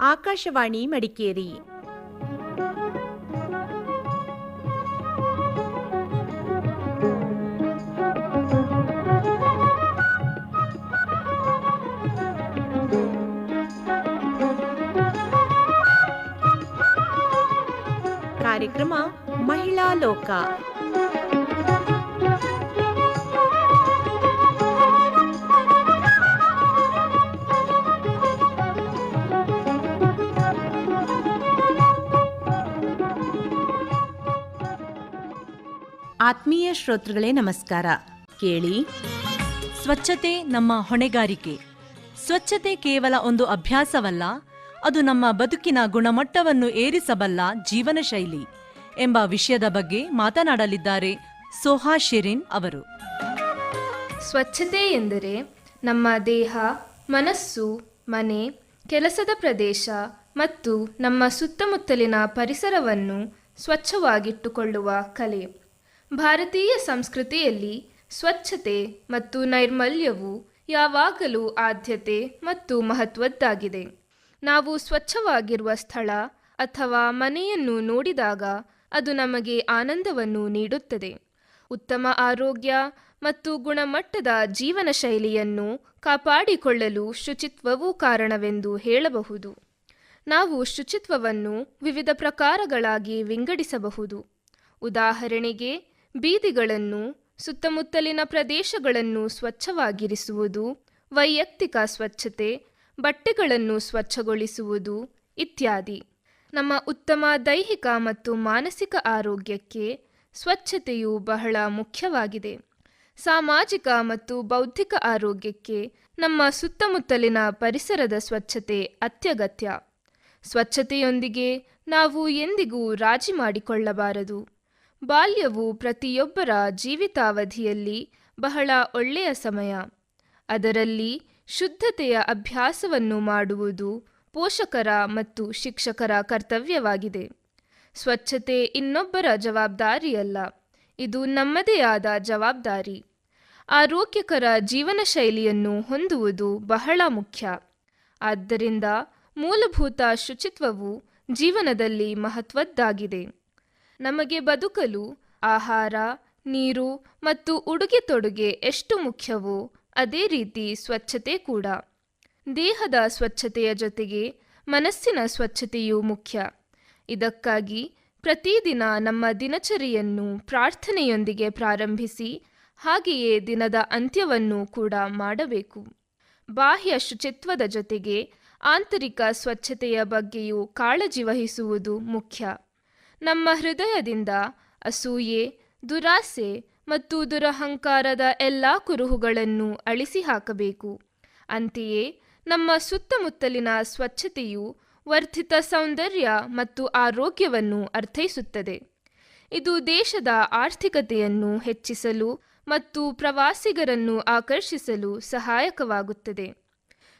ಆಕಾಶವಾಣಿ ಮಡಿಕೇರಿ ಕಾರ್ಯಕ್ರಮ ಮಹಿಳಾ ಲೋಕ ಆತ್ಮೀಯ ಶ್ರೋತೃಗಳೇ, ನಮಸ್ಕಾರ. ಕೇಳಿ, ಸ್ವಚ್ಛತೆ ನಮ್ಮ ಹೊಣೆಗಾರಿಕೆ. ಸ್ವಚ್ಛತೆ ಕೇವಲ ಒಂದು ಅಭ್ಯಾಸವಲ್ಲ, ಅದು ನಮ್ಮ ಬದುಕಿನ ಗುಣಮಟ್ಟವನ್ನು ಏರಿಸಬಲ್ಲ ಜೀವನ ಶೈಲಿ ಎಂಬ ವಿಷಯದ ಬಗ್ಗೆ ಮಾತನಾಡಲಿದ್ದಾರೆ ಸೋಹಾ ಶಿರಿನ್ ಅವರು. ಸ್ವಚ್ಛತೆ ಎಂದರೆ ನಮ್ಮ ದೇಹ, ಮನಸ್ಸು, ಮನೆ, ಕೆಲಸದ ಪ್ರದೇಶ ಮತ್ತು ನಮ್ಮ ಸುತ್ತಮುತ್ತಲಿನ ಪರಿಸರವನ್ನು ಸ್ವಚ್ಛವಾಗಿಟ್ಟುಕೊಳ್ಳುವ ಕಲೆ. ಭಾರತೀಯ ಸಂಸ್ಕೃತಿಯಲ್ಲಿ ಸ್ವಚ್ಛತೆ ಮತ್ತು ನೈರ್ಮಲ್ಯವು ಯಾವಾಗಲೂ ಆದ್ಯತೆ ಮತ್ತು ಮಹತ್ವದ್ದಾಗಿದೆ. ನಾವು ಸ್ವಚ್ಛವಾಗಿರುವ ಸ್ಥಳ ಅಥವಾ ಮನೆಯನ್ನು ನೋಡಿದಾಗ ಅದು ನಮಗೆ ಆನಂದವನ್ನು ನೀಡುತ್ತದೆ. ಉತ್ತಮ ಆರೋಗ್ಯ ಮತ್ತು ಗುಣಮಟ್ಟದ ಜೀವನ ಶೈಲಿಯನ್ನು ಕಾಪಾಡಿಕೊಳ್ಳಲು ಶುಚಿತ್ವವೂ ಕಾರಣವೆಂದು ಹೇಳಬಹುದು. ನಾವು ಶುಚಿತ್ವವನ್ನು ವಿವಿಧ ಪ್ರಕಾರಗಳಾಗಿ ವಿಂಗಡಿಸಬಹುದು. ಉದಾಹರಣೆಗೆ ಬೀದಿಗಳನ್ನು, ಸುತ್ತಮುತ್ತಲಿನ ಪ್ರದೇಶಗಳನ್ನು ಸ್ವಚ್ಛವಾಗಿರಿಸುವುದು, ವೈಯಕ್ತಿಕ ಸ್ವಚ್ಛತೆ, ಬಟ್ಟೆಗಳನ್ನು ಸ್ವಚ್ಛಗೊಳಿಸುವುದು ಇತ್ಯಾದಿ. ನಮ್ಮ ಉತ್ತಮ ದೈಹಿಕ ಮತ್ತು ಮಾನಸಿಕ ಆರೋಗ್ಯಕ್ಕೆ ಸ್ವಚ್ಛತೆಯು ಬಹಳ ಮುಖ್ಯವಾಗಿದೆ. ಸಾಮಾಜಿಕ ಮತ್ತು ಬೌದ್ಧಿಕ ಆರೋಗ್ಯಕ್ಕೆ ನಮ್ಮ ಸುತ್ತಮುತ್ತಲಿನ ಪರಿಸರದ ಸ್ವಚ್ಛತೆ ಅತ್ಯಗತ್ಯ. ಸ್ವಚ್ಛತೆಯೊಂದಿಗೆ ನಾವು ಎಂದಿಗೂ ರಾಜಿ ಮಾಡಿಕೊಳ್ಳಬಾರದು. ಬಾಲ್ಯವು ಪ್ರತಿಯೊಬ್ಬರ ಜೀವಿತಾವಧಿಯಲ್ಲಿ ಬಹಳ ಒಳ್ಳೆಯ ಸಮಯ. ಅದರಲ್ಲಿ ಶುದ್ಧತೆಯ ಅಭ್ಯಾಸವನ್ನು ಮಾಡುವುದು ಪೋಷಕರ ಮತ್ತು ಶಿಕ್ಷಕರ ಕರ್ತವ್ಯವಾಗಿದೆ. ಸ್ವಚ್ಛತೆ ಇನ್ನೊಬ್ಬರ ಜವಾಬ್ದಾರಿಯಲ್ಲ, ಇದು ನಮ್ಮದೇ ಆದ ಜವಾಬ್ದಾರಿ. ಆರೋಗ್ಯಕರ ಜೀವನ ಶೈಲಿಯನ್ನು ಹೊಂದುವುದು ಬಹಳ ಮುಖ್ಯ. ಆದ್ದರಿಂದ ಮೂಲಭೂತ ಶುಚಿತ್ವವು ಜೀವನದಲ್ಲಿ ಮಹತ್ವದ್ದಾಗಿದೆ. ನಮಗೆ ಬದುಕಲು ಆಹಾರ, ನೀರು ಮತ್ತು ಉಡುಗೆ ತೊಡುಗೆ ಎಷ್ಟು ಮುಖ್ಯವೋ ಅದೇ ರೀತಿ ಸ್ವಚ್ಛತೆ ಕೂಡ. ದೇಹದ ಸ್ವಚ್ಛತೆಯ ಜೊತೆಗೆ ಮನಸ್ಸಿನ ಸ್ವಚ್ಛತೆಯೂ ಮುಖ್ಯ. ಇದಕ್ಕಾಗಿ ಪ್ರತಿದಿನ ನಮ್ಮ ದಿನಚರಿಯನ್ನು ಪ್ರಾರ್ಥನೆಯೊಂದಿಗೆ ಪ್ರಾರಂಭಿಸಿ, ಹಾಗೆಯೇ ದಿನದ ಅಂತ್ಯವನ್ನು ಕೂಡ ಮಾಡಬೇಕು. ಬಾಹ್ಯ ಶುಚಿತ್ವದ ಜೊತೆಗೆ ಆಂತರಿಕ ಸ್ವಚ್ಛತೆಯ ಬಗ್ಗೆಯೂ ಕಾಳಜಿ ವಹಿಸುವುದು ಮುಖ್ಯ. ನಮ್ಮ ಹೃದಯದಿಂದ ಅಸೂಯೆ, ದುರಾಸೆ ಮತ್ತು ದುರಹಂಕಾರದ ಎಲ್ಲ ಕುರುಹುಗಳನ್ನು ಅಳಿಸಿ ಹಾಕಬೇಕು. ಅಂತೆಯೇ ನಮ್ಮ ಸುತ್ತಮುತ್ತಲಿನ ಸ್ವಚ್ಛತೆಯು ವರ್ಧಿತ ಸೌಂದರ್ಯ ಮತ್ತು ಆರೋಗ್ಯವನ್ನು ಅರ್ಥೈಸುತ್ತದೆ. ಇದು ದೇಶದ ಆರ್ಥಿಕತೆಯನ್ನು ಹೆಚ್ಚಿಸಲು ಮತ್ತು ಪ್ರವಾಸಿಗರನ್ನು ಆಕರ್ಷಿಸಲು ಸಹಾಯಕವಾಗುತ್ತದೆ.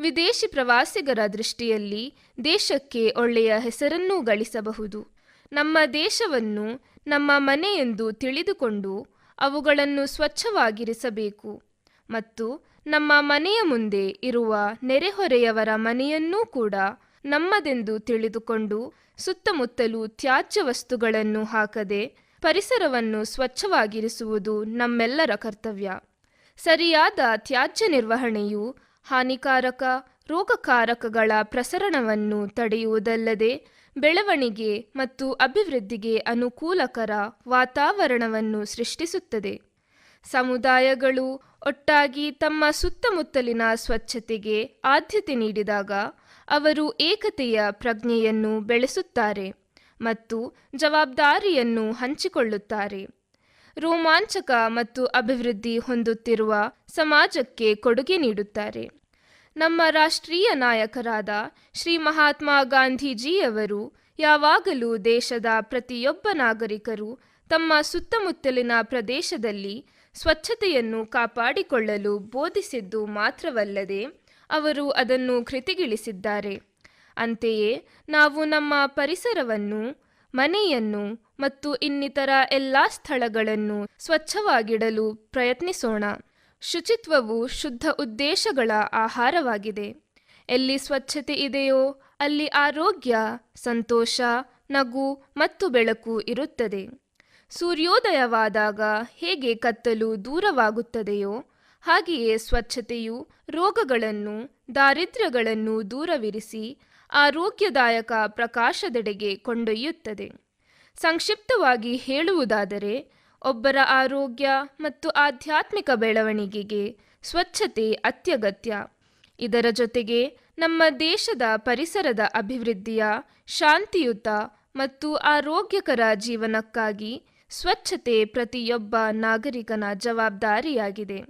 ವಿದೇಶಿ ಪ್ರವಾಸಿಗರ ದೃಷ್ಟಿಯಲ್ಲಿ ದೇಶಕ್ಕೆ ಒಳ್ಳೆಯ ಹೆಸರನ್ನೂ ಗಳಿಸಬಹುದು. ನಮ್ಮ ದೇಶವನ್ನು ನಮ್ಮ ಮನೆ ಎಂದು ತಿಳಿದುಕೊಂಡು ಅವುಗಳನ್ನು ಸ್ವಚ್ಛವಾಗಿರಿಸಬೇಕು. ಮತ್ತು ನಮ್ಮ ಮನೆಯ ಮುಂದೆ ಇರುವ ನೆರೆಹೊರೆಯವರ ಮನೆಯನ್ನೂ ಕೂಡ ನಮ್ಮದೆಂದು ತಿಳಿದುಕೊಂಡು ಸುತ್ತಮುತ್ತಲೂ ತ್ಯಾಜ್ಯ ವಸ್ತುಗಳನ್ನು ಹಾಕದೆ ಪರಿಸರವನ್ನು ಸ್ವಚ್ಛವಾಗಿರಿಸುವುದು ನಮ್ಮೆಲ್ಲರ ಕರ್ತವ್ಯ. ಸರಿಯಾದ ತ್ಯಾಜ್ಯ ನಿರ್ವಹಣೆಯು ಹಾನಿಕಾರಕ, ರೋಗಕಾರಕಗಳ ಪ್ರಸರಣವನ್ನು ತಡೆಯುವುದಲ್ಲದೆ ಬೆಳವಣಿಗೆ ಮತ್ತು ಅಭಿವೃದ್ಧಿಗೆ ಅನುಕೂಲಕರ ವಾತಾವರಣವನ್ನು ಸೃಷ್ಟಿಸುತ್ತದೆ. ಸಮುದಾಯಗಳು ಒಟ್ಟಾಗಿ ತಮ್ಮ ಸುತ್ತಮುತ್ತಲಿನ ಸ್ವಚ್ಛತೆಗೆ ಆದ್ಯತೆ ನೀಡಿದಾಗ ಅವರು ಏಕತೆಯ ಪ್ರಜ್ಞೆಯನ್ನು ಬೆಳೆಸುತ್ತಾರೆ ಮತ್ತು ಜವಾಬ್ದಾರಿಯನ್ನು ಹಂಚಿಕೊಳ್ಳುತ್ತಾರೆ. ರೋಮಾಂಚಕ ಮತ್ತು ಅಭಿವೃದ್ಧಿ ಹೊಂದುತ್ತಿರುವ ಸಮಾಜಕ್ಕೆ ಕೊಡುಗೆ ನೀಡುತ್ತಾರೆ. ನಮ್ಮ ರಾಷ್ಟ್ರೀಯ ನಾಯಕರಾದ ಶ್ರೀ ಮಹಾತ್ಮ ಗಾಂಧೀಜಿಯವರು ಯಾವಾಗಲೂ ದೇಶದ ಪ್ರತಿಯೊಬ್ಬ ನಾಗರಿಕರು ತಮ್ಮ ಸುತ್ತಮುತ್ತಲಿನ ಪ್ರದೇಶದಲ್ಲಿ ಸ್ವಚ್ಛತೆಯನ್ನು ಕಾಪಾಡಿಕೊಳ್ಳಲು ಬೋಧಿಸಿದ್ದು ಮಾತ್ರವಲ್ಲದೆ ಅವರು ಅದನ್ನು ಕೃತಿಗಿಳಿಸಿದ್ದಾರೆ. ಅಂತೆಯೇ ನಾವು ನಮ್ಮ ಪರಿಸರವನ್ನು, ಮನೆಯನ್ನು ಮತ್ತು ಇನ್ನಿತರ ಎಲ್ಲ ಸ್ಥಳಗಳನ್ನು ಸ್ವಚ್ಛವಾಗಿಡಲು ಪ್ರಯತ್ನಿಸೋಣ. ಶುಚಿತ್ವವು ಶುದ್ಧ ಉದ್ದೇಶಗಳ ಆಹಾರವಾಗಿದೆ. ಎಲ್ಲಿ ಸ್ವಚ್ಛತೆ ಇದೆಯೋ ಅಲ್ಲಿ ಆರೋಗ್ಯ, ಸಂತೋಷ, ನಗು ಮತ್ತು ಬೆಳಕು ಇರುತ್ತದೆ. ಸೂರ್ಯೋದಯವಾದಾಗ ಹೇಗೆ ಕತ್ತಲು ದೂರವಾಗುತ್ತದೆಯೋ ಹಾಗೆಯೇ ಸ್ವಚ್ಛತೆಯು ರೋಗಗಳನ್ನು, ದಾರಿದ್ರ್ಯಗಳನ್ನು ದೂರವಿರಿಸಿ ಆರೋಗ್ಯದಾಯಕ ಪ್ರಕಾಶದೆಡೆಗೆ ಕೊಂಡೊಯ್ಯುತ್ತದೆ. ಸಂಕ್ಷಿಪ್ತವಾಗಿ ಹೇಳುವುದಾದರೆ ಒಬ್ಬರ ಆರೋಗ್ಯ ಮತ್ತು ಆಧ್ಯಾತ್ಮಿಕ ಬೆಳವಣಿಗೆಗೆ ಸ್ವಚ್ಛತೆ ಅತ್ಯಗತ್ಯ. ಇದರ ಜೊತೆಗೆ ನಮ್ಮ ದೇಶದ ಪರಿಸರದ ಅಭಿವೃದ್ಧಿಯ ಶಾಂತಿಯುತ ಮತ್ತು ಆರೋಗ್ಯಕರ ಜೀವನಕ್ಕಾಗಿ ಸ್ವಚ್ಛತೆ ಪ್ರತಿಯೊಬ್ಬ ನಾಗರಿಕನ ಜವಾಬ್ದಾರಿಯಾಗಿದೆ.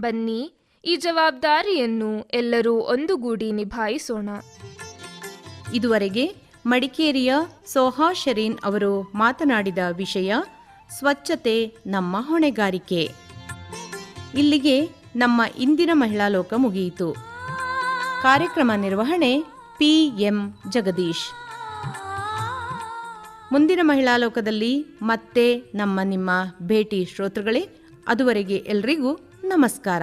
ಬನ್ನಿ ಈ ಜವಾಬ್ದಾರಿಯನ್ನು ಎಲ್ಲರೂ ಒಂದುಗೂಡಿ ನಿಭಾಯಿಸೋಣ. ಇದುವರೆಗೆ ಮಡಿಕೇರಿಯ ಸೋಹಾ ಶರೀನ್ ಅವರು ಮಾತನಾಡಿದ ವಿಷಯ ಸ್ವಚ್ಛತೆ ನಮ್ಮ ಹೊಣೆಗಾರಿಕೆ. ಇಲ್ಲಿಗೆ ನಮ್ಮ ಇಂದಿನ ಮಹಿಳಾ ಲೋಕ ಮುಗಿಯಿತು. ಕಾರ್ಯಕ್ರಮ ನಿರ್ವಹಣೆ ಪಿ ಎಂ ಜಗದೀಶ್. ಮುಂದಿನ ಮಹಿಳಾ ಲೋಕದಲ್ಲಿ ಮತ್ತೆ ನಮ್ಮ ನಿಮ್ಮ ಭೇಟಿ ಶ್ರೋತೃಗಳೇ, ಅದುವರೆಗೆ ಎಲ್ರಿಗೂ ನಮಸ್ಕಾರ.